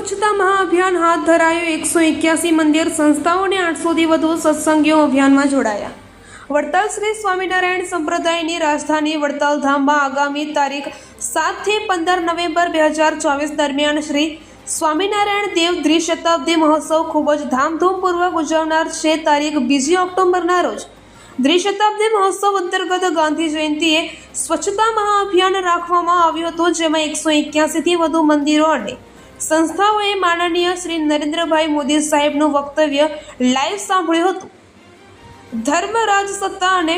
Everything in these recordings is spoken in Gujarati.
સ્વચ્છતા મહાઅભિયાન હાથ ધરાયું એકસો એક્યાસી મંદિર સંસ્થાઓ અને આઠસોથી વધુ સત્સંગીઓ અભિયાનમાં જોડાયા. વડતાલ શ્રી સ્વામિનારાયણ સંપ્રદાયની રાજધાની વડતાલ ધામમાં આગામી તારીખ સાતથી પંદર નવેમ્બર બે હજાર ચોવીસ દરમિયાન શ્રી સ્વામિનારાયણ દેવ દ્વિશતાબ્દી મહોત્સવ ખૂબ જ ધામધૂમપૂર્વક ઉજવનાર છે તારીખ બીજી ઓક્ટોબરના રોજ. દ્વિશતાબ્દી મહોત્સવ અંતર્ગત ગાંધી જયંતિએ સ્વચ્છતા મહાઅભિયાન રાખવામાં આવ્યું હતું, જેમાં એકસો એક્યાસીથી વધુ મંદિરો અને સંસ્થાઓએ માનનીય શ્રી નરેન્દ્રભાઈ મોદી સાહેબનું વક્તવ્ય લાઈવ સાંભળ્યું હતું. ધર્મ રાજસત્તા અને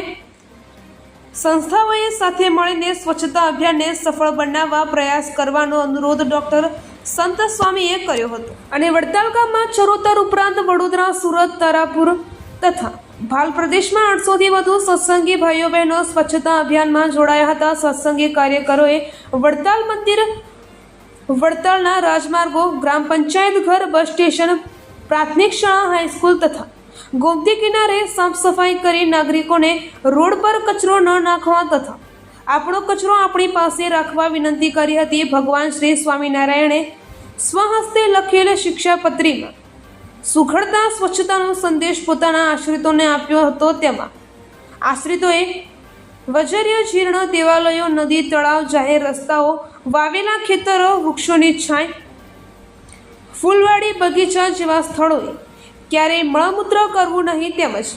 સંસ્થાઓએ સાથે મળીને સ્વચ્છતા અભિયાનને સફળ બનાવવા પ્રયાસ કરવાનો અનુરોધ ડોક્ટર સંત સ્વામીએ કર્યો હતો. અને વડતાલ ગામમાં ચરોતર ઉપરાંત વડોદરા, સુરત, તારાપુર તથા ભાલ પ્રદેશમાં આઠસોથી વધુ સત્સંગી ભાઈઓ બહેનો સ્વચ્છતા અભિયાનમાં જોડાયા હતા. સત્સંગી કાર્યકરોએ વડતાલ મંદિર વડતાલના રાજમાર્ગો ગ્રામ પંચાયત ઘર, બસ સ્ટેશન, પ્રાથમિક શાળા, હાઈસ્કૂલ તથા ગોમતી કિનારે સાફ સફાઈ કરી નાગરિકોને રોડ પર કચરો ન નાખવા તથા આપણો કચરો આપણી પાસે રાખવા વિનંતી કરી હતી ભગવાન શ્રી સ્વામિનારાયણે સ્વહસ્તે લખેલ શિક્ષાપત્રીમાં સુઘડતા, સ્વચ્છતાનો સંદેશ પોતાના આશ્રિતોને આપ્યો હતો તેમાં. આશ્રિતોએ વજર્ય જીર્ણ દેવાલયો, નદી, તળાવ, જાહેર રસ્તાઓ, વાવેલા ખેતરો, વૃક્ષોની છાંય, ફૂલવાડી, બગીચા જેવા સ્થળોએ ક્યારેય મળમૂત્ર કરવું નહીં તેમજ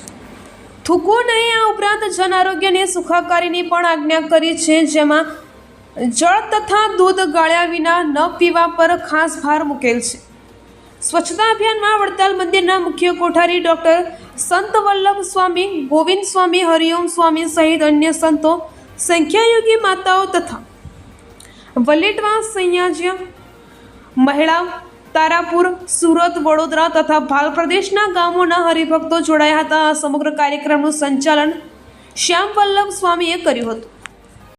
થૂકવું નહીં આ ઉપરાંત જન આરોગ્યને સુખાકારીની પણ આજ્ઞા કરી છે, જેમાં જળ તથા દૂધ ગાળ્યા વિના ન પીવા પર ખાસ ભાર મૂકેલ છે. સ્વચ્છતા અભિયાનમાં વડતાલ મંદિરના મુખ્ય કોઠારી ડોક્ટર સંત વલ્લભ સ્વામી, ગોવિંદ સ્વામી, હરિઓમ સ્વામી સહિત અન્ય સંતો, સંખ્યાયોગી માતાઓ તથા વલેટવા સંયાજ્ય મહિળા તારાપુર, સુરત, વડોદરા તથા ભાલ પ્રદેશના ગામોના હરિભક્તો જોડાયા હતા. આ સમગ્ર કાર્યક્રમનું સંચાલન શ્યામ વલ્લભ સ્વામીએ કર્યું હતું.